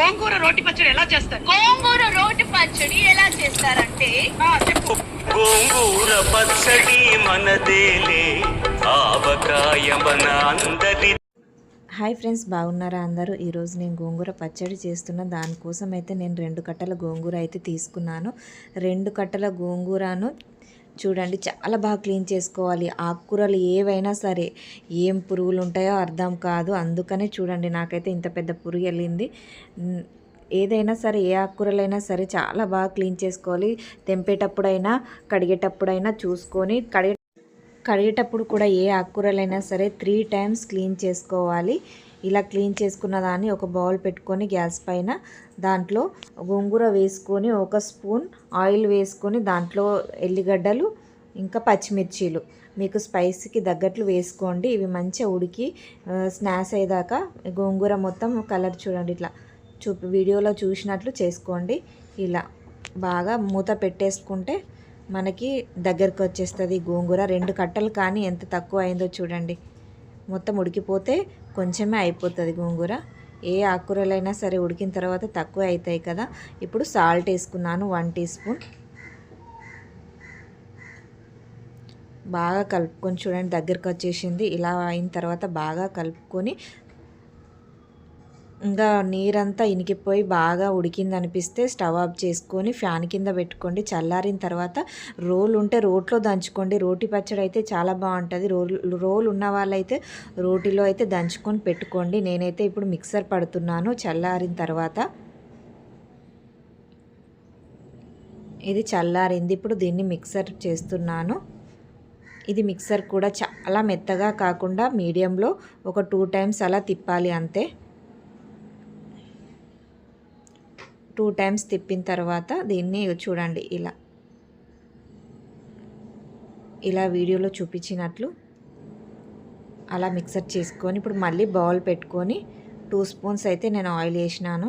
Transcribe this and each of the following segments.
గోంగూర రోటి పచ్చడి ఎలా చేస్తారు? గోంగూర రోటి పచ్చడి ఎలా చేస్తారంటే ఆ, చెప్పు. గోంగూర పచ్చడి మనదేలే ఆవకాయ మన అందరి హాయ్ ఫ్రెండ్స్ బాగున్నారా అందరూ? ఈరోజు నేను గోంగూర పచ్చడి చేస్తున్న దానికోసం అయితే నేను రెండు కట్టల గోంగూర అయితే తీసుకున్నాను. రెండు కట్టల గోంగూరను చూడండి చాలా బాగా క్లీన్ చేసుకోవాలి. ఆకుకూరలు ఏవైనా సరే ఏం పురుగులు ఉంటాయో అర్థం కాదు. అందుకనే చూడండి నాకైతే ఇంత పెద్ద పురుగు వెళ్ళింది. ఏదైనా సరే ఏ ఆకుకూరలైనా సరే చాలా బాగా క్లీన్ చేసుకోవాలి. తెంపేటప్పుడైనా కడిగేటప్పుడైనా చూసుకొని కడిగే కడిగేటప్పుడు కూడా ఏ ఆకుకూరలైనా సరే త్రీ టైమ్స్ క్లీన్ చేసుకోవాలి. ఇలా క్లీన్ చేసుకున్న దాన్ని ఒక బౌల్ పెట్టుకొని గ్యాస్ పైన దాంట్లో గోంగూర వేసుకొని ఒక స్పూన్ ఆయిల్ వేసుకొని దాంట్లో ఎల్లిగడ్డలు ఇంకా పచ్చిమిర్చీలు. మీకు స్పైసీకి తగ్గట్లు వేసుకోండి. ఇవి మంచిగా ఉడికి స్నాక్స్ అయ్యేదాకా గోంగూర మొత్తం కలర్ చూడండి. ఇట్లా చూపి వీడియోలో చూసినట్లు చేసుకోండి. ఇలా బాగా మూత పెట్టేసుకుంటే మనకి దగ్గరకు వచ్చేస్తుంది గోంగూర. రెండు కట్టలు కానీ ఎంత తక్కువ అయిందో చూడండి. మొత్తం ఉడికిపోతే కొంచెమే అయిపోతుంది గోంగూర. ఏ ఆకుకూరలైనా సరే ఉడికిన తర్వాత తక్కువ అవుతాయి కదా. ఇప్పుడు సాల్ట్ వేసుకున్నాను వన్ టీ స్పూన్. బాగా కలుపుకొని చూడండి దగ్గరకు వచ్చేసింది ఇలా అయిన తర్వాత బాగా కలుపుకొని ఇంకా నీరంతా ఇనికిపోయి బాగా ఉడికింది అనిపిస్తే స్టవ్ ఆఫ్ చేసుకొని ఫ్యాన్ కింద పెట్టుకోండి. చల్లారిన తర్వాత రోల్ ఉంటే రోట్లో దంచుకోండి. రోటి పచ్చడి అయితే చాలా బాగుంటుంది. రోల్ రోల్ ఉన్న వాళ్ళైతే రోటిలో అయితే దంచుకొని పెట్టుకోండి. నేనైతే ఇప్పుడు మిక్సర్ పడుతున్నాను. చల్లారిన తర్వాత ఇది చల్లారింది. ఇప్పుడు దీన్ని మిక్సర్ చేస్తున్నాను. ఇది మిక్సర్ కూడా చాలా మెత్తగా కాకుండా మీడియంలో ఒక టూ టైమ్స్ అలా తిప్పాలి అంతే. టూ టైమ్స్ తిప్పిన తర్వాత దీన్ని చూడండి ఇలా. ఇలా వీడియోలో చూపించినట్లు అలా మిక్సర్ చేసుకొని ఇప్పుడు మళ్ళీ బౌల్ పెట్టుకొని టూ స్పూన్స్ అయితే నేను ఆయిల్ వేసినాను.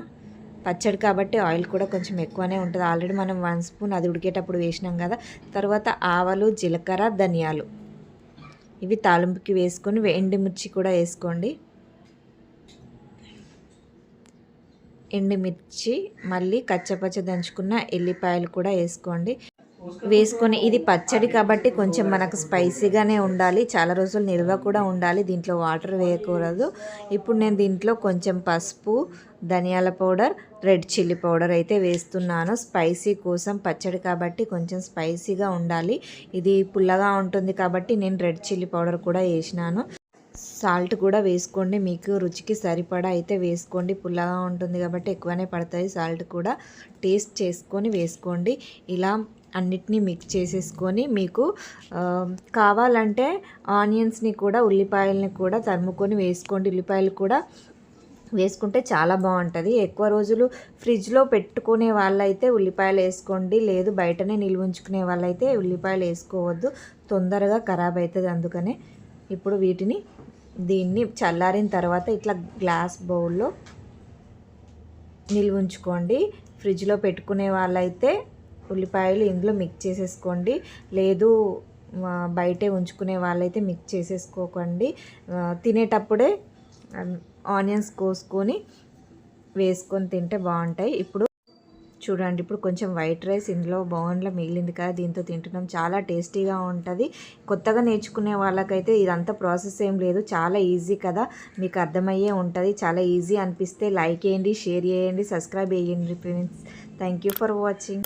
పచ్చడి కాబట్టి ఆయిల్ కూడా కొంచెం ఎక్కువనే ఉంటుంది. ఆల్రెడీ మనం వన్ స్పూన్ అది ఉడికేటప్పుడు వేసినాం కదా. తర్వాత ఆవాలు జీలకర్ర ధనియాలు. ఇవి తాలింపుకి వేసుకొని ఎండుమిర్చి కూడా వేసుకోండి. ఎండుమిర్చి మళ్ళీ కచ్చపచ్చ దంచుకున్న ఎల్లిపాయలు కూడా వేసుకోండి. వేసుకొని ఇది పచ్చడి కాబట్టి కొంచెం మనకు స్పైసీగానే ఉండాలి. చాలా రోజులు నిల్వ కూడా ఉండాలి. దీంట్లో వాటర్ వేయకూడదు. ఇప్పుడు నేను దీంట్లో కొంచెం పసుపు ధనియాల పౌడర్ రెడ్ చిల్లీ పౌడర్ అయితే వేస్తున్నాను. స్పైసీ కోసం పచ్చడి కాబట్టి కొంచెం స్పైసీగా ఉండాలి. ఇది పుల్లగా ఉంటుంది కాబట్టి నేను రెడ్ చిల్లీ పౌడర్ కూడా వేసినాను. సాల్ట్ కూడా వేసుకోండి. మీకు రుచికి సరిపడా అయితే వేసుకోండి. పుల్లగా ఉంటుంది కాబట్టి ఎక్కువనే పడుతుంది సాల్ట్ కూడా టేస్ట్ చేసుకొని వేసుకోండి. ఇలా అన్నిటినీ మిక్స్ చేసేసుకొని మీకు కావాలంటే ఆనియన్స్ని కూడా ఉల్లిపాయలని కూడా తరుముకొని వేసుకోండి. ఉల్లిపాయలు కూడా వేసుకుంటే చాలా బాగుంటుంది. ఎక్కువ రోజులు ఫ్రిడ్జ్లో పెట్టుకునే వాళ్ళైతే ఉల్లిపాయలు వేసుకోండి. లేదు బయటనే నిల్వ ఉంచుకునే వాళ్ళైతే ఉల్లిపాయలు వేసుకోవద్దు. తొందరగా ఖరాబ్ అవుతుంది అందుకనే ఇప్పుడు వీటిని దీన్ని చల్లారిన తర్వాత ఇట్లా గ్లాస్ బౌల్లో నిల్వ ఉంచుకోండి. ఫ్రిడ్జ్లో పెట్టుకునే వాళ్ళైతే ఉల్లిపాయలు ఇందులో మిక్స్ చేసేసుకోండి. లేదు బయటే ఉంచుకునే వాళ్ళైతే మిక్స్ చేసేసుకోకండి. తినేటప్పుడే ఆనియన్స్ కోసుకొని వేసుకొని తింటే బాగుంటాయి. ఇప్పుడు చూడండి ఇప్పుడు కొంచెం వైట్ రైస్ ఇందులో బౌన్లో మిగిలింది కదా దీంతో తింటున్నాం. చాలా టేస్టీగా ఉంటుంది. కొత్తగా నేర్చుకునే వాళ్ళకైతే ఇదంతా ప్రాసెస్ ఏం లేదు. చాలా ఈజీ కదా మీకు అర్థమయ్యే ఉంటుంది. చాలా ఈజీ అనిపిస్తే లైక్ చేయండి షేర్ చేయండి సబ్స్క్రైబ్ చేయండి friends. Thank you for watching.